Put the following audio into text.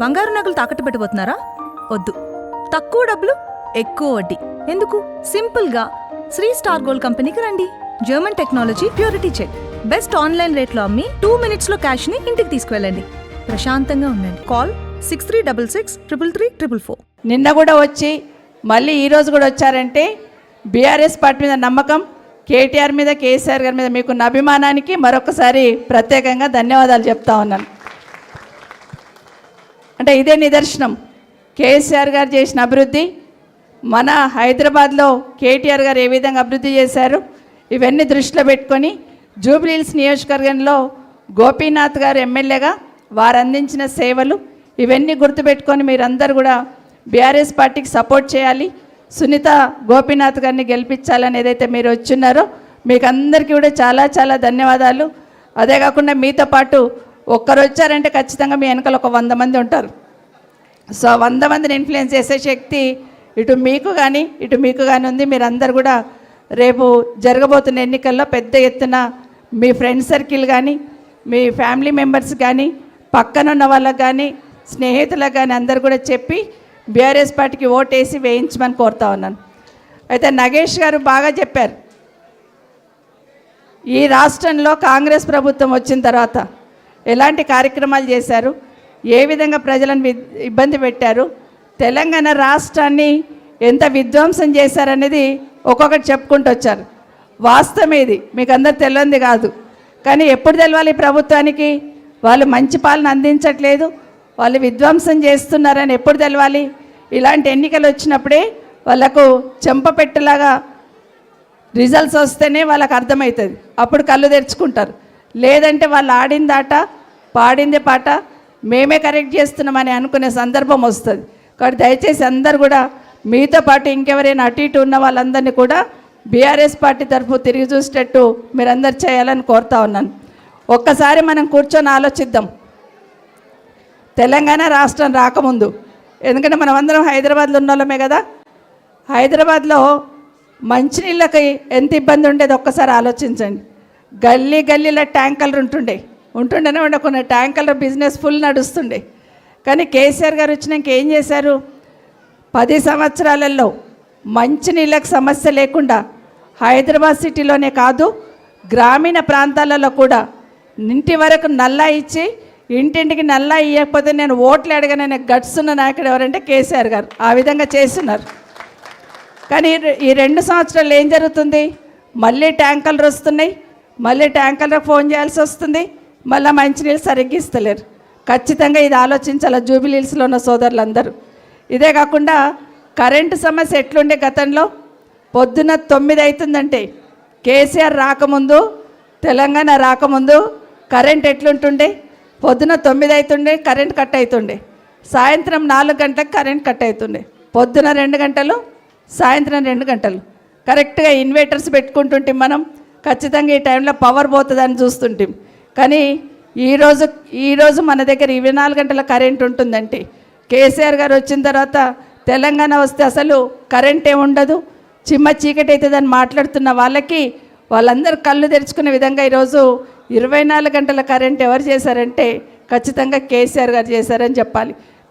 బంగారు నగలు తాకట్టు పెట్టబోతున్నారా వద్దు. తక్కువ డబ్బులు ఎక్కువ వడ్డీ. ఎందుకు? సింపుల్గా. శ్రీ స్టార్ గోల్డ్ కంపెనీకి రండి. German technology purity check. Best online రేట్లో అమ్మి టూ మినిట్స్లో క్యాష్ని ఇంటికి తీసుకువెళ్ళండి. ప్రశాంతంగా ఉండండి. Call six three double six triple three triple four. నిన్న కూడా వచ్చి మళ్ళీ ఈరోజు కూడా వచ్చారంటే బీఆర్ఎస్ పార్టీ మీద నమ్మకం కేటీఆర్ మీద కేసీఆర్ గారి మీద మీకున్న అభిమానానికి మరొకసారి ప్రత్యేకంగా ధన్యవాదాలు చెప్తా ఉన్నాను. అంటే ఇదే నిదర్శనం. కేసీఆర్ గారు చేసిన అభివృద్ధి మన హైదరాబాద్లో కేటీఆర్ గారు ఏ విధంగా అభివృద్ధి చేశారు ఇవన్నీ దృష్టిలో పెట్టుకొని జూబ్లీహిల్స్ నియోజకవర్గంలో గోపీనాథ్ గారు ఎమ్మెల్యేగా వారు అందించిన సేవలు ఇవన్నీ గుర్తుపెట్టుకొని మీరందరూ కూడా బీఆర్ఎస్ పార్టీకి సపోర్ట్ చేయాలి. సునీత గోపీనాథ్ గారిని గెలిపించాలని ఏదైతే మీరు వచ్చున్నారో మీకు అందరికీ కూడా చాలా చాలా ధన్యవాదాలు. అదే కాకుండా మీతో పాటు ఒక్కరు వచ్చారంటే ఖచ్చితంగా మీ వెనకాల ఒక వంద మంది ఉంటారు. సో వంద మందిని ఇన్ఫ్లుయెన్స్ చేసే శక్తి ఇటు మీకు కానీ ఇటు మీకు కానీ ఉంది. మీరందరూ కూడా రేపు జరగబోతున్న ఎన్నికల్లో పెద్ద ఎత్తున మీ ఫ్రెండ్ సర్కిల్ కానీ మీ ఫ్యామిలీ మెంబర్స్ కానీ పక్కనున్న వాళ్ళకి కానీ స్నేహితులకు కానీ అందరు కూడా చెప్పి బీఆర్ఎస్ పార్టీకి ఓటేసి వేయించమని కోరుతా ఉన్నాను. అయితే నగేష్ గారు బాగా చెప్పారు. ఈ రాష్ట్రంలో కాంగ్రెస్ ప్రభుత్వం వచ్చిన తర్వాత ఎలాంటి కార్యక్రమాలు చేశారు? ఏ విధంగా ప్రజలను ఇబ్బంది పెట్టారు? తెలంగాణ రాష్ట్రాన్ని ఎంత విధ్వంసం చేశారనేది ఒక్కొక్కటి చెప్పుకుంటూ వచ్చారు. వాస్తవం ఇది. మీకు అందరు తెలియంది కాదు. కానీ ఎప్పుడు తెలవాలి ప్రభుత్వానికి? వాళ్ళు మంచి పాలన అందించట్లేదు. వాళ్ళు విధ్వంసం చేస్తున్నారని ఎప్పుడు తెలవాలి? ఇలాంటి ఎన్నికలు వచ్చినప్పుడే వాళ్ళకు చెంపపెట్టులాగా రిజల్ట్స్ వస్తేనే వాళ్ళకు అర్థమవుతుంది. అప్పుడు కళ్ళు తెరుచుకుంటారు. లేదంటే వాళ్ళు ఆడింది ఆట పాడింది పాట మేమే కరెక్ట్ చేస్తున్నామని అనుకునే సందర్భం వస్తుంది. కాబట్టి దయచేసి అందరు కూడా మీతో పాటు ఇంకెవరైనా అటు ఇటు ఉన్న వాళ్ళందరినీ కూడా బీఆర్ఎస్ పార్టీ తరఫు తిరిగి చూసేటట్టు మీరందరు చేయాలని కోరుతా ఉన్నాను. ఒక్కసారి మనం కూర్చొని ఆలోచిద్దాం. తెలంగాణ రాష్ట్రం రాకముందు ఎందుకంటే మనం అందరం హైదరాబాద్లో ఉన్న వాళ్ళమే కదా హైదరాబాద్లో మంచినీళ్ళకి ఎంత ఇబ్బంది ఉండేది ఒక్కసారి ఆలోచించండి. గల్లీ గల్లీలో ట్యాంకర్లు ఉంటుండే. ఉంటుండేనే ఉండకున్న ట్యాంకర్ల బిజినెస్ ఫుల్ నడుస్తుండే. కానీ కేసీఆర్ గారు వచ్చినాక ఏం చేశారు? పది సంవత్సరాలలో మంచినీళ్ళకి సమస్య లేకుండా హైదరాబాద్ సిటీలోనే కాదు గ్రామీణ ప్రాంతాలలో కూడా ఇంటి వరకు నల్లా ఇచ్చి ఇంటింటికి నల్లా ఇవ్వకపోతే నేను ఓట్లు అడగననే గట్స్ ఉన్న నాయకుడు ఎవరంటే కేసీఆర్ గారు. ఆ విధంగా చేస్తున్నారు. కానీ ఈ రెండు సంవత్సరాలు ఏం జరుగుతుంది? మళ్ళీ ట్యాంకర్లు వస్తున్నాయి. మళ్ళీ ట్యాంకర్లకు ఫోన్ చేయాల్సి వస్తుంది. మళ్ళీ మంచినీళ్ళు సరిగ్గా ఇస్తలేరు. ఖచ్చితంగా ఇది ఆలోచించాలి జూబిలీస్లో ఉన్న సోదరులందరూ. ఇదే కాకుండా కరెంటు సమస్య ఎట్లుండే గతంలో? పొద్దున తొమ్మిది అవుతుందంటే కేసీఆర్ రాకముందు తెలంగాణ రాకముందు కరెంట్ ఎట్లుంటుండే? పొద్దున తొమ్మిది అవుతుండే కరెంట్ కట్ అవుతుండే సాయంత్రం నాలుగు గంటలకు కరెంట్ కట్ అవుతుండే పొద్దున రెండు గంటలు సాయంత్రం రెండు గంటలు. కరెక్ట్గా ఇన్వర్టర్స్ పెట్టుకుంటుంటే మనం ఖచ్చితంగా ఈ టైంలో పవర్ పోతుందని చూస్తుంటాం. కానీ ఈరోజు ఈరోజు మన దగ్గర ఇరవై నాలుగు గంటల కరెంట్ ఉంటుందంటే కేసీఆర్ గారు వచ్చిన తర్వాత తెలంగాణ వస్తే అసలు కరెంట్ ఉండదు. చిమ్మ చీకటి అవుతుందని మాట్లాడుతున్న వాళ్ళకి వాళ్ళందరూ కళ్ళు తెరుచుకునే విధంగా ఈరోజు ఇరవై నాలుగు గంటల కరెంట్ ఎవరు చేశారంటే ఖచ్చితంగా కేసీఆర్ గారు చేశారని చెప్పాలి.